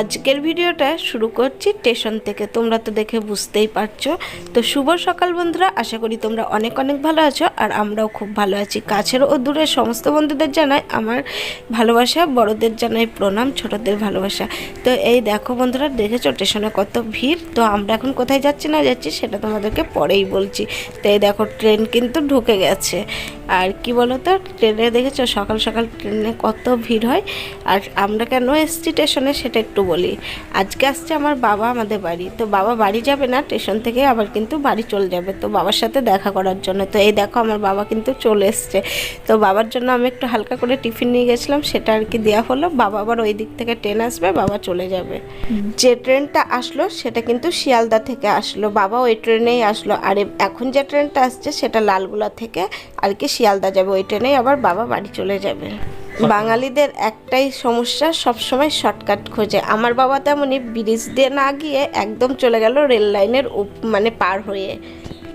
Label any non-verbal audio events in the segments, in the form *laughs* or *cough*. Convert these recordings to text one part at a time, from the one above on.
আজকের ভিডিওটা শুরু করছি স্টেশন থেকে। তোমরা তো দেখে বুঝতেই পারছ। তো শুভ সকাল বন্ধুরা, আশা করি তোমরা অনেক অনেক ভালো আছো আর আমরাও খুব ভালো আছি। কাছের ও দূরের সমস্ত বন্ধুদের জানাই আমার ভালোবাসা, বড়দের জানাই প্রণাম, ছোটদের ভালোবাসা। তো এই দেখো বন্ধুরা, দেখেছ স্টেশনে কত ভিড়? তো আমরা এখন কোথায় যাচ্ছি না যাচ্ছি সেটা তোমাদেরকে পরেই বলছি। তো এই দেখো ট্রেন কিন্তু ঢুকে গেছে। আর কি বলো তো ট্রেনে দেখেছ সকাল সকাল ট্রেনে কত ভিড় হয়? আর আমরা কেন এসছি স্টেশনে সেটা একটু বলি। আজকে আসছে আমার বাবা আমাদের বাড়ি। তো বাবা বাড়ি যাবে না স্টেশন থেকে আবার কিন্তু বাড়ি চলে যাবে। তো বাবার সাথে দেখা করার জন্য। তো এই দেখো আমার বাবা কিন্তু চলে এসছে। তো বাবার জন্য আমি একটু হালকা করে টিফিন নিয়ে গেছিলাম সেটা আর কি দেওয়া হলো। বাবা আবার ওই দিক থেকে ট্রেন আসবে বাবা চলে যাবে। যে ট্রেনটা আসলো সেটা কিন্তু শিয়ালদা থেকে আসলো। বাবা ওই ট্রেনেই আসলো। আর এখন যে ট্রেনটা আসছে সেটা লালগুলা থেকে আর কি শিয়ালদা যাবে। ওই ট্রেনেই আবার বাবা বাড়ি চলে যাবে। বাঙালিদের একটাই সমস্যা সবসময় শর্টকাট খোঁজে। আমার বাবা তেমনই ব্রিজ দিয়ে না গিয়ে একদম চলে গেল রেল লাইনের মানে পার হয়ে।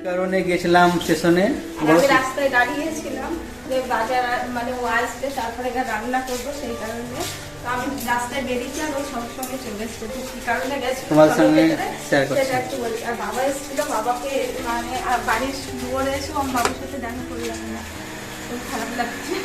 কারণে গেছিলাম স্টেশনে আমি রাস্তায় দাঁড়িয়েছিলাম যে বাজার মানে ও আসবে তারপরে রান্না করব সেই কারণে। আমি রাস্তায় বেরিয়েছি আর ও সবসময় চলে এসছে। তো কি কারণে গেছে? তোমার সঙ্গে share করছি। সেটা একটু বলি। আর বাবা এসেছিল বাবাকে মানে আর বাড়ির দুয়ারে এসে আমি বাবার সাথে দেখা করলাম না। খুব খারাপ লাগছে।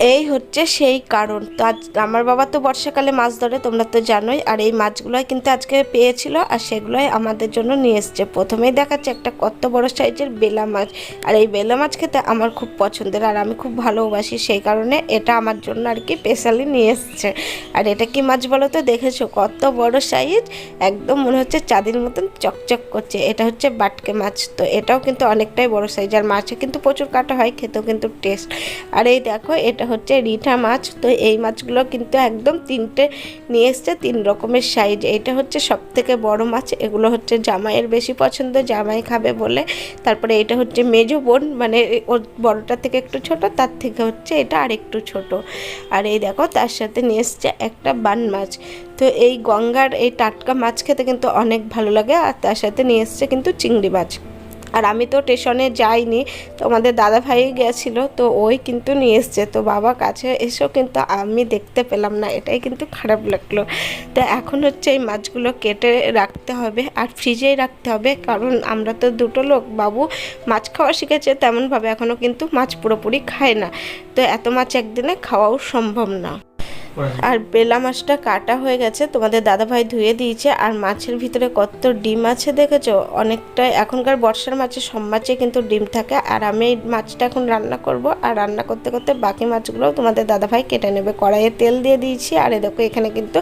এই হচ্ছে সেই কারণ। তো আজ আমার বাবা তো বর্ষাকালে মাছ ধরে, তোমরা তো জানোই। আর এই মাছগুলোই কিন্তু আজকে পেয়েছিল আর সেগুলোই আমাদের জন্য নিয়ে এসছে। প্রথমেই দেখাচ্ছে একটা কত বড় সাইজের বেলা মাছ। আর এই বেলা মাছ খেতে আমার খুব পছন্দের আর আমি খুব ভালোবাসি। সেই কারণে এটা আমার জন্য আর কি স্পেশালি নিয়ে এসছে। আর এটা কি মাছ বলো তো? দেখেছ? কত বড় সাইজ। একদম মনে হচ্ছে চাঁদের মতন চকচক করছে। এটা হচ্ছে বাটকে মাছ। তো এটাও কিন্তু অনেকটাই বড় সাইজ। আর মাছে কিন্তু প্রচুর কাটা হয়, খেতেও কিন্তু টেস্ট আর এই দেখো, এটা হচ্ছে রিঠা মাছ। তো এই মাছগুলো কিন্তু একদম তিনটে নিয়ে এসছে, তিন রকমের সাইজ এটা হচ্ছে সব থেকে বড় মাছ, এগুলো হচ্ছে জামাইয়ের বেশি পছন্দ, জামাই খাবে বলে। তারপরে এটা হচ্ছে মেজো বোন মানে ওর বড়টা থেকে একটু ছোট, তার থেকে হচ্ছে এটা আর একটু ছোট। আর এই দেখো, তার সাথে নিয়ে এসছে একটা বান মাছ। তো এই গঙ্গার এই টাটকা মাছ খেতে কিন্তু অনেক ভালো লাগে, আর তার সাথে নিয়ে এসছে কিন্তু চিংড়ি মাছ। আর আমি তো স্টেশনে যাইনি তো আমাদের দাদা ভাই তো ওই কিন্তু নিয়ে এসছে, তো বাবা কাছে এসেও কিন্তু আমি দেখতে পেলাম না, এটাই কিন্তু খারাপ লাগল। তো এখন হচ্ছে এই মাছগুলো কেটে রাখতে হবে আর ফ্রিজেই রাখতে হবে, কারণ আমরা তো দুটো লোক, বাবু মাছ খাওয়া শিখেছে, তেমনভাবে এখনও কিন্তু মাছ পুরোপুরি খায় না, তো এত মাছ একদিনে খাওয়াও সম্ভব না। আর বেলা মাছটা কাটা হয়ে গেছে, তোমাদের দাদাভাই ধুয়ে দিয়েছে, আর মাছের ভিতরে কত ডিম আছে দেখেছ? অনেকটাই এখনকার বর্ষার মাছে সব মাছে কিন্তু ডিম থাকে, আর আমি এই মাছটা এখন রান্না করব, আর রান্না করতে করতে বাকি মাছগুলো তোমাদের দাদাভাই কেটে নেবে। কড়াইয়ে তেল দিয়ে দিয়েছি, আর এ দেখো এখানে কিন্তু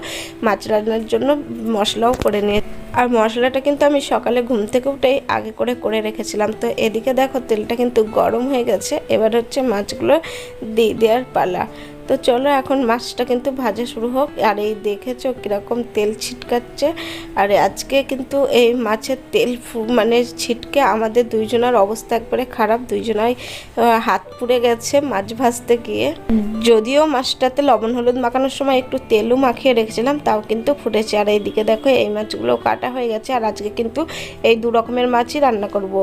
মাছ রান্নার জন্য মশলাও করে নিয়ে আর মশলাটা কিন্তু আমি সকালে ঘুম থেকে উঠেই আগে করে করে রেখেছিলাম। তো এদিকে দেখো তেলটা কিন্তু গরম হয়ে গেছে, এবার হচ্ছে মাছগুলো দিয়ে দেওয়ার পালা। তো চলো এখন মাছটা কিন্তু ভাজা শুরু হোক। আর এই দেখেছ কীরকম তেল ছিটকাচ্ছে। আর আজকে কিন্তু এই মাছের তেল মানে ছিটকে আমাদের দুইজনের অবস্থা একবারে খারাপ। দুইজনাই হাত পুড়ে গেছে মাছ ভাজতে গিয়ে। যদিও মাছটাতে লবণ, হলুদ মাখানোর সময় একটু তেলও মাখিয়ে রেখেছিলাম, তাও কিন্তু ফুটেছে। আর এইদিকে দেখো এই মাছগুলো কাটা হয়ে গেছে। আর আজকে কিন্তু এই দু রকমের মাছই রান্না করব।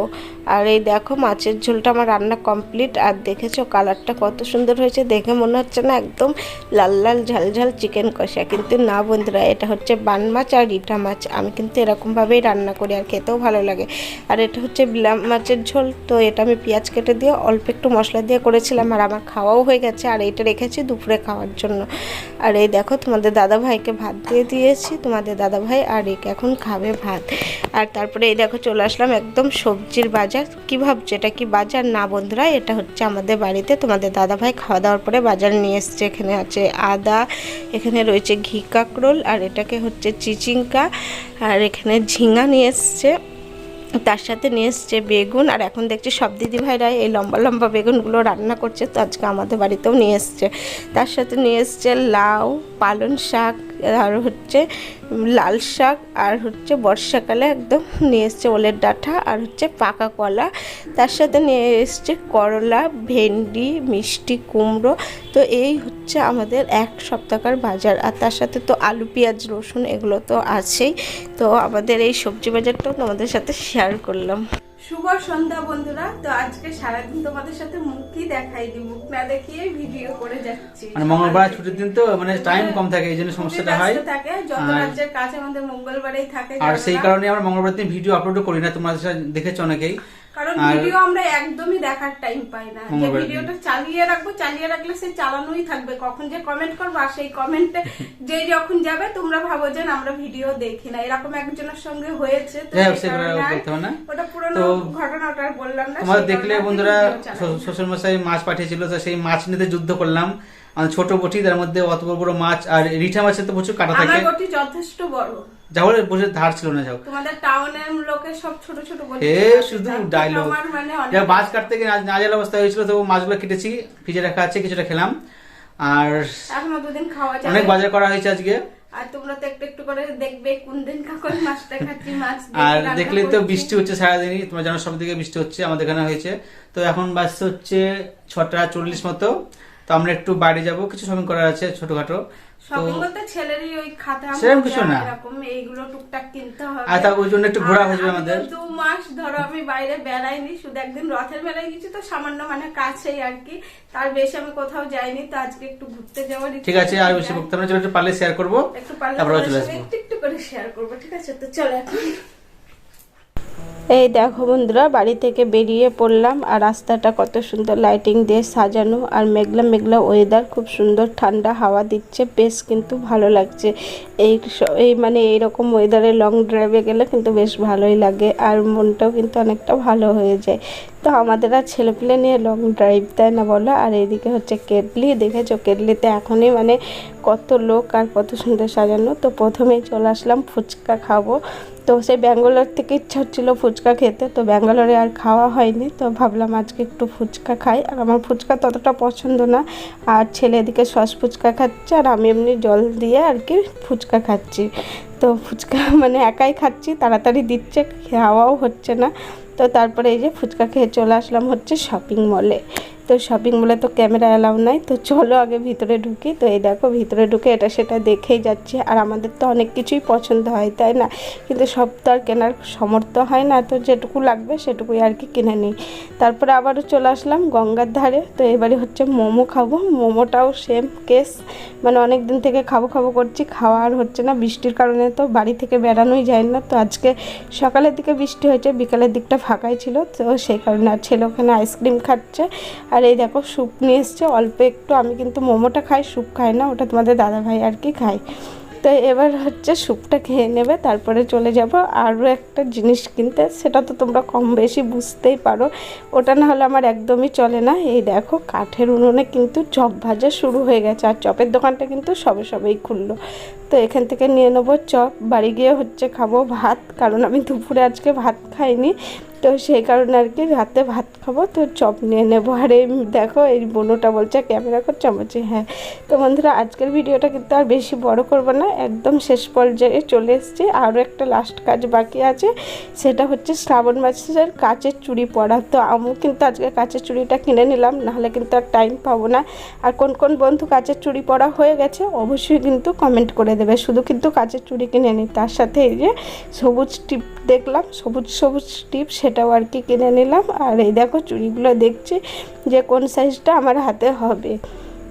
আর এই দেখো মাছের ঝোলটা আমার রান্না কমপ্লিট। আর দেখেছ কালারটা কত সুন্দর হয়েছে। দেখে মনে হচ্ছে না একদম লাল লাল ঝাল ঝাল চিকেন কষা। কিন্তু না বন্ধুরা, এটা হচ্ছে বান মাছ আর রিটা মাছ। আমি কিন্তু এরকমভাবেই রান্না করি আর খেতেও ভালো লাগে। আর এটা হচ্ছে বিলাম মাছের ঝোল। তো এটা আমি পেঁয়াজ কেটে দিয়ে অল্প একটু মশলা দিয়ে করেছিলাম আর আমার খাওয়াও হয়ে গেছে। আর এটা রেখেছি দুপুরে খাওয়ার জন্য। আর এই দেখো, তোমাদের দাদা ভাইকে ভাত দিয়ে দিয়েছি। তোমাদের দাদা ভাই আর একে এখন খাবে ভাত। আর তারপরে এই দেখো, চলে আসলাম একদম সবজির বাজার। কি ভাবছ, এটা কি বাজার? না বন্ধুরা, এটা হচ্ছে আমাদের বাড়িতে। তোমাদের দাদা ভাই খাওয়া দাওয়ার পরে বাজার নিয়ে এসছে। এখানে আছে আদা, এখানে রয়েছে ঘি কাঁকরোল, আর এটাকে হচ্ছে চিচিঙ্কা আর এখানে ঝিঙা নিয়ে এসছে। তার সাথে নিয়ে এসছে বেগুন, আর এখন দেখছি সব দিদি ভাইরা এই লম্বা লম্বা বেগুনগুলো রান্না করছে, তো আজকে আমাদের বাড়িতেও নিয়ে এসছে। তার সাথে নিয়ে এসছে লাউ পালং শাক, আর হচ্ছে লাল শাক, আর হচ্ছে বর্ষাকালে একদম নিয়ে এসছে ওলের ডাঁটা, আর হচ্ছে পাকা কলা। তার সাথে নিয়ে এসছে করলা, ভেন্ডি, মিষ্টি, কুমড়ো। তো এই হচ্ছে আমাদের এক সপ্তাহকার বাজার। আর তার সাথে তো আলু, পেঁয়াজ, রসুন এগুলো তো আছেই। তো আমাদের এই সবজি বাজারটাও তোমাদের সাথে শেয়ার করলাম। শুভ সন্ধ্যা বন্ধুরা। তো আজকে সারাদিন তোমাদের সাথে মুখই দেখাই দি মুখ না দেখিয়ে ভিডিও করে যাচ্ছি। মানে মঙ্গলবার ছুটির দিন তো মানে টাইম কম থাকে এই জন্য সমস্যাটা হয়। থাকে যত রাজ্যের কাজ আমাদের মঙ্গলবারেই থাকে আর সেই কারণে আমরা মঙ্গলবার দিন ভিডিও আপলোড করি না তোমাদের সাথে দেখেছ অনেকেই। কারণ ভিডিও আমরা একদমই দেখার টাইম পাই না। যে ভিডিওটা চালিয়ে রাখব চালিয়ে রাখলে সেই চালানোই থাকবে। কখন যে কমেন্ট করব আর সেই কমেন্টে *laughs* যে যখন যাবে তোমরা ভাবো যে আমরা ভিডিও দেখি না। এরকম একজনের সঙ্গে হয়েছে। ওটা পুরোনো তো ঘটনা ওটা আর বললাম না। তোমরা দেখলে বন্ধুরা শ্বশুর মশাই মাছ পাঠিয়েছিল তো সেই মাছ নিতে যুদ্ধ করলাম। ছোট বটি তার মধ্যে অত বড় বড় মাছ আর রিঠা মাছের তো প্রচুর কাটা আমার থাকে। যথেষ্ট বড়। বসে ধার ছিল না যাও তোমাদের টাউনের লোকের সব ছোট ছোট বটি এ শুধু ডায়লগ মানে যা মাছ কাটতে গিয়ে না- নাজেহাল অবস্থা হয়েছিল তো মাছগুলো কেটেছি ফ্রিজে রাখা আছে কিছুটা খেলাম। আর এখনও দুদিন খাওয়া অনেক বাজার করা হয়েছে আজকে। আর তোমরা তো একটু একটু করে দেখবে কোন দিন মাছটা খাচ্ছি *laughs* মাছ আর দেখলেই তো বৃষ্টি হচ্ছে সারাদিনই তোমরা জানো সব দিকে বৃষ্টি হচ্ছে আমাদের এখানে হয়েছে। তো এখন বাজছে হচ্ছে ছটা চল্লিশ মতো। তো আমরা একটু বাইরে যাব কিছু শপিং করার আছে ছোটখাটো। শপিং বলতে ছেলেরই ওই খাতা সেরকম কিছু না। এরকম এইগুলো টুকটাক কিনতে হবে। আর তার ওই জন্য একটু ঘোরা হয়ে যাবে আমাদের। দু মাস ধরো আমি বাইরে বেড়াইনি শুধু একদিন রথের মেলায় গেছি তো সামান্য মানে কাছেই আর কি। তার বেশি আমি কোথাও যাইনি তো আজকে একটু ঘুরতে যাওয়ার ঠিক আছে আর বেশি বক্তব্য চলে একটু পারলে শেয়ার করব একটু পারলে আসব। একটু একটু করে শেয়ার করব ঠিক আছে? তো চলো এখন। এই দেখো বন্ধুরা, বাড়ি থেকে বেরিয়ে পড়লাম আর রাস্তাটা কত সুন্দর লাইটিং দিয়ে সাজানো আর মেঘলা মেঘলা ওয়েদার খুব সুন্দর ঠান্ডা হাওয়া দিচ্ছে, বেশ কিন্তু ভালো লাগছে। এই এই মানে এইরকম ওয়েদারে লং ড্রাইভে গেলে কিন্তু বেশ ভালোই লাগে আর মনটাও কিন্তু অনেকটা ভালো হয়ে যায়। তো আমাদের আর ছেলেপিলে নিয়ে লং ড্রাইভ দেয় না বলো, আর এইদিকে হচ্ছে কেটলি, দেখেছ? কেটলিতে এখনই মানে কত লোক আর কত সুন্দর সাজানো। তো প্রথমেই চলে আসলাম ফুচকা খাব। তো সেই ব্যাঙ্গালোর থেকে ইচ্ছা হচ্ছিল ফুচকা খেতে, তো ব্যাঙ্গালোরে আর খাওয়া হয়নি, তো ভাবলাম আজকে একটু ফুচকা খাই। আর আমার ফুচকা ততটা পছন্দ না, আর ছেলে এদিকে সস ফুচকা খাচ্ছে, আর আমি এমনি জল দিয়ে আর কি ফুচকা খাচ্ছি। তো ফুচকা *laughs* মানে একাই খাচ্ছি, তাড়াতাড়ি দিচ্ছে, খাওয়াও হচ্ছে না। তো তারপরে এই যে ফুচকা খেয়ে চলে আসলাম হচ্ছে শপিং মলে তো শপিং মলে তো ক্যামেরা অ্যালাউ নাই, তো চলো আগে ভিতরে ঢুকি। তো এই দেখো ভিতরে ঢুকে এটা সেটা দেখেই যাচ্ছি। আর আমাদের তো অনেক কিছুই পছন্দ হয়, তাই না? কিন্তু সব তো আর কেনার সমর্থ হয় না, তো যেটুকু লাগবে সেটুকুই আর কি কিনে নিই। তারপরে আবারও চলে আসলাম গঙ্গার ধারে। তো এবারে হচ্ছে মোমো খাব। মোমোটাও সেম কেস মানে অনেক দিন থেকে খাব খাব করছি, খাওয়া আর হচ্ছে না। বৃষ্টির কারণে তো বাড়ি থেকে বেরানোই যায় না। তো আজকে সকালের দিকে বৃষ্টি হয়েছে, বিকালের দিকটা ফাঁকাই ছিল। তো সেই কারণে আর ছেলে ওখানে আইসক্রিম খাচ্ছে। আর এই দেখো স্যুপ নিয়ে এসছে। অল্প একটু আমি কিন্তু মোমোটা খাই, স্যুপ খাই না, ওটা তোমাদের দাদা ভাই আর কি খায়। তো এবার হচ্ছে স্যুপটা খেয়ে নেবে, তারপরে চলে যাব। আরও একটা জিনিস কিনতে, সেটা তো তোমরা কম বেশি বুঝতেই পারো। ওটা না হলে আমার একদমই চলে না। এই দেখো কাঠের উনুনে কিন্তু চপ ভাজা শুরু হয়ে গেছে, আর চপের দোকানটা কিন্তু সবে সবেই খুললো। তো এখান থেকে নিয়ে নেব চপ। বাড়ি গিয়ে হচ্ছে খাব ভাত, কারণ আমি দুপুরে আজকে ভাত খাইনি। তো সেই কারণে আর কি রাতে ভাত খাব, তো চপ নিয়ে নেব। আর এই দেখো, এই বোনোটা বলছে, ক্যামেরা করছে? আমি বলছি হ্যাঁ। তো বন্ধুরা, আজকের ভিডিওটা কিন্তু আর বেশি বড় করব না, একদম শেষ পর্যায়ে চলে এসেছি। আরও একটা লাস্ট কাজ বাকি আছে, সেটা হচ্ছে শ্রাবণ মাসের কাচের চুড়ি পরা। তো আমিও কিন্তু আজকে কাচের চুড়িটা কিনে নিলাম, নাহলে কিন্তু আর টাইম পাবো না। আর কোন কোন বন্ধু কাচের চুড়ি পরা হয়ে গেছে, অবশ্যই কিন্তু কমেন্ট করে দেবে। শুধু কিন্তু কাচের চুড়ি কিনে নিই তার সাথে এই যে সবুজ টিপ দেখলাম, সবুজ সবুজ টিপ সেটাও আর কি কিনে নিলাম। আর এই দেখো চুড়িগুলো দেখছি যে কোন সাইজটা আমার হাতে হবে।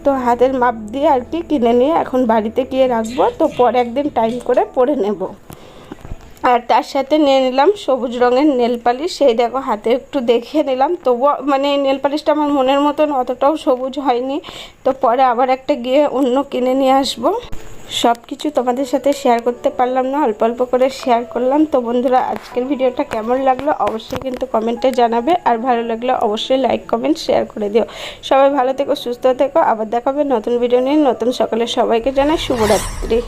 তো হাতের মাপ দিয়ে আর কি কিনে নিয়ে এখন বাড়িতে গিয়ে রাখব। তো পরে একদিন টাইম করে পরে নেব। আর তার সাথে নিয়ে নিলাম সবুজ রঙের নেল পালিশ সেই দেখো হাতে একটু দেখিয়ে নিলাম। তবুও মানে নেল পালিশটা আমার মনের মতন অতটাও সবুজ হয়নি। তো পরে আবার একটা গিয়ে অন্য কিনে নিয়ে আসব। সব কিছু তোমাদের সাথে শেয়ার করতে পারলাম না, অল্প অল্প করে শেয়ার করলাম। তো বন্ধুরা, আজকের ভিডিওটা কেমন লাগল অবশ্যই কিন্তু কমেন্টে জানাবে, আর ভালো লাগলে অবশ্যই লাইক কমেন্ট শেয়ার করে দিও। সবাই ভালো থেকো, সুস্থ থেকো, আবার দেখাবে নতুন ভিডিও নিয়ে। নতুন সকালে সবাইকে জানাই শুভরাত্রি।